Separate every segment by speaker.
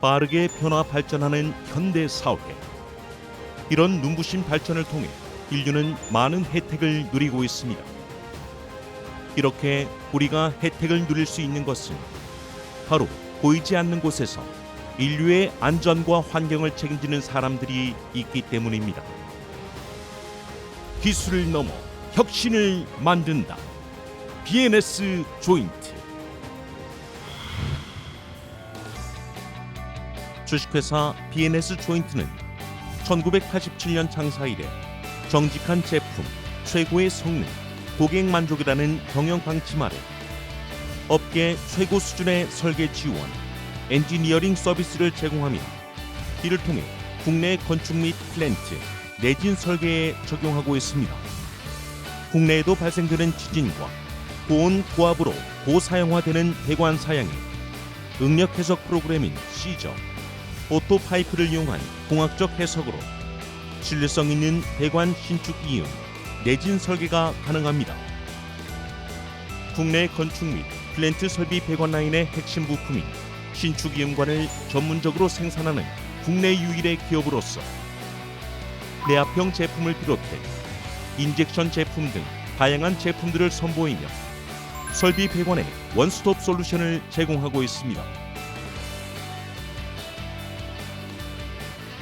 Speaker 1: 빠르게 변화 발전하는 현대 사회. 이런 눈부신 발전을 통해 인류는 많은 혜택을 누리고 있습니다. 이렇게 우리가 혜택을 누릴 수 있는 것은 바로 보이지 않는 곳에서 인류의 안전과 환경을 책임지는 사람들이 있기 때문입니다. 기술을 넘어 혁신을 만든다. BNS 조인트. 주식회사 BNS 조인트는 1987년 창사 이래 정직한 제품, 최고의 성능, 고객 만족이라는 경영 방침 아래 업계 최고 수준의 설계 지원, 엔지니어링 서비스를 제공하며 이를 통해 국내 건축 및 플랜트, 내진 설계에 적용하고 있습니다. 국내에도 발생되는 지진과 고온 고압으로 고사용화되는 배관 사양에 응력 해석 프로그램인 시저, 오토 파이프를 이용한 공학적 해석으로 신뢰성 있는 배관 신축 이음, 내진 설계가 가능합니다. 국내 건축 및 플랜트 설비 배관 라인의 핵심 부품인 신축 이음관을 전문적으로 생산하는 국내 유일의 기업으로서 내압형 제품을 비롯해 인젝션 제품 등 다양한 제품들을 선보이며 설비 배관의 원스톱 솔루션을 제공하고 있습니다.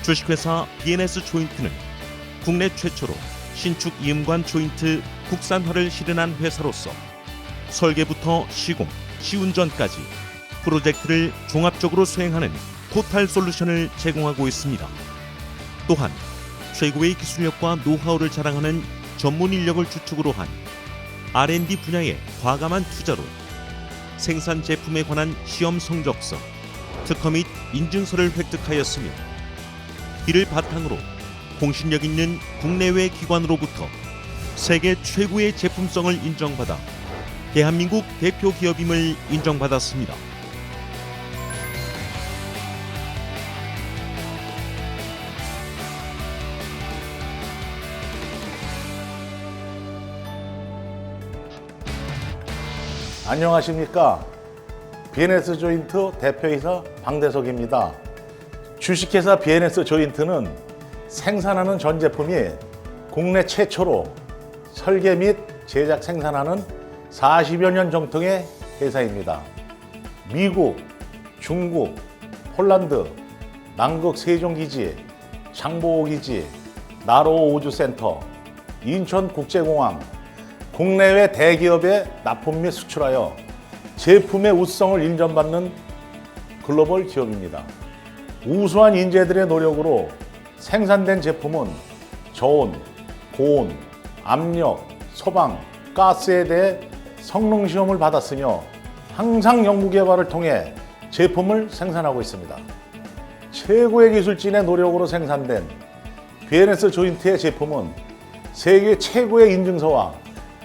Speaker 1: 주식회사 BNS 조인트는 국내 최초로 신축 이음관 조인트 국산화를 실현한 회사로서 설계부터 시공, 시운전까지 프로젝트를 종합적으로 수행하는 토탈 솔루션을 제공하고 있습니다. 또한 최고의 기술력과 노하우를 자랑하는 전문 인력을 주축으로 한 R&D 분야의 과감한 투자로 생산 제품에 관한 시험 성적서, 특허 및 인증서를 획득하였으며 이를 바탕으로 공신력 있는 국내외 기관으로부터 세계 최고의 제품성을 인정받아 대한민국 대표 기업임을 인정받았습니다.
Speaker 2: 안녕하십니까. BNS 조인트 대표이사 방대석입니다. 주식회사 BNS 조인트는 생산하는 전 제품이 국내 최초로 설계 및 제작 생산하는 40여 년 정통의 회사입니다. 미국, 중국, 폴란드, 남극 세종기지, 장보기지, 나로 우주센터, 인천국제공항, 국내외 대기업에 납품 및 수출하여 제품의 우수성을 인정받는 글로벌 기업입니다. 우수한 인재들의 노력으로 생산된 제품은 저온, 고온, 압력, 소방, 가스에 대해 성능 시험을 받았으며 항상 연구 개발을 통해 제품을 생산하고 있습니다. 최고의 기술진의 노력으로 생산된 BNS 조인트의 제품은 세계 최고의 인증서와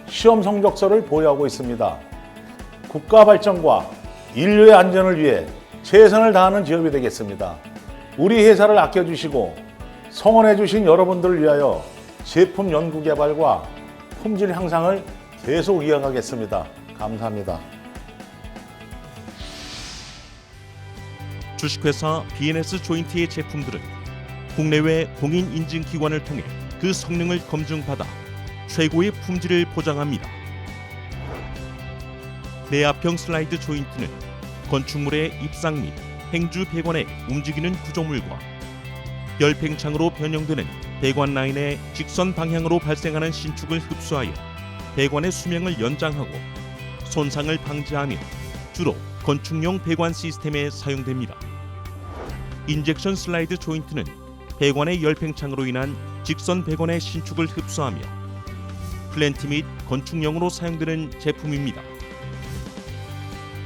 Speaker 2: 시험 성적서를 보유하고 있습니다. 국가 발전과 인류의 안전을 위해 최선을 다하는 기업이 되겠습니다. 우리 회사를 아껴주시고 성원해주신 여러분들을 위하여 제품 연구 개발과 품질 향상을 계속 이어가겠습니다. 감사합니다.
Speaker 1: 주식회사 BNS 조인트의 제품들은 국내외 공인 인증 기관을 통해 그 성능을 검증받아 최고의 품질을 보장합니다. 내압형 슬라이드 조인트는 건축물의 입상 및 행주 배관의 움직이는 구조물과 열팽창으로 변형되는 배관 라인의 직선 방향으로 발생하는 신축을 흡수하여 배관의 수명을 연장하고 손상을 방지하며 주로 건축용 배관 시스템에 사용됩니다. 인젝션 슬라이드 조인트는 배관의 열팽창으로 인한 직선 배관의 신축을 흡수하며 플랜트 및 건축용으로 사용되는 제품입니다.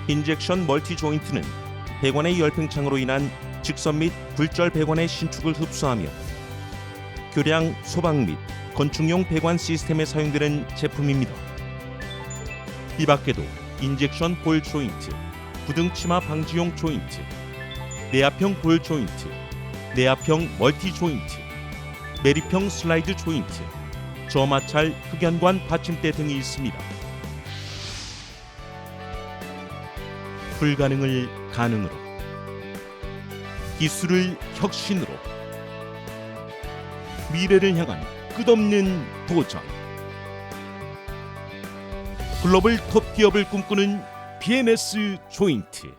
Speaker 1: 인젝션 멀티 조인트는 배관의 열팽창으로 인한 직선 및 굴절 배관의 신축을 흡수하며 교량 소방 및 건축용 배관 시스템에 사용되는 제품입니다. 이 밖에도 인젝션 볼 조인트, 부등 치마 방지용 조인트, 내압형 볼 조인트, 내압형 멀티 조인트, 매립형 슬라이드 조인트, 저마찰 흑연관 받침대 등이 있습니다. 불가능을 가능으로 기술을 혁신으로 미래를 향한 끝없는 도전. 글로벌 톱 기업을 꿈꾸는 BNS 조인트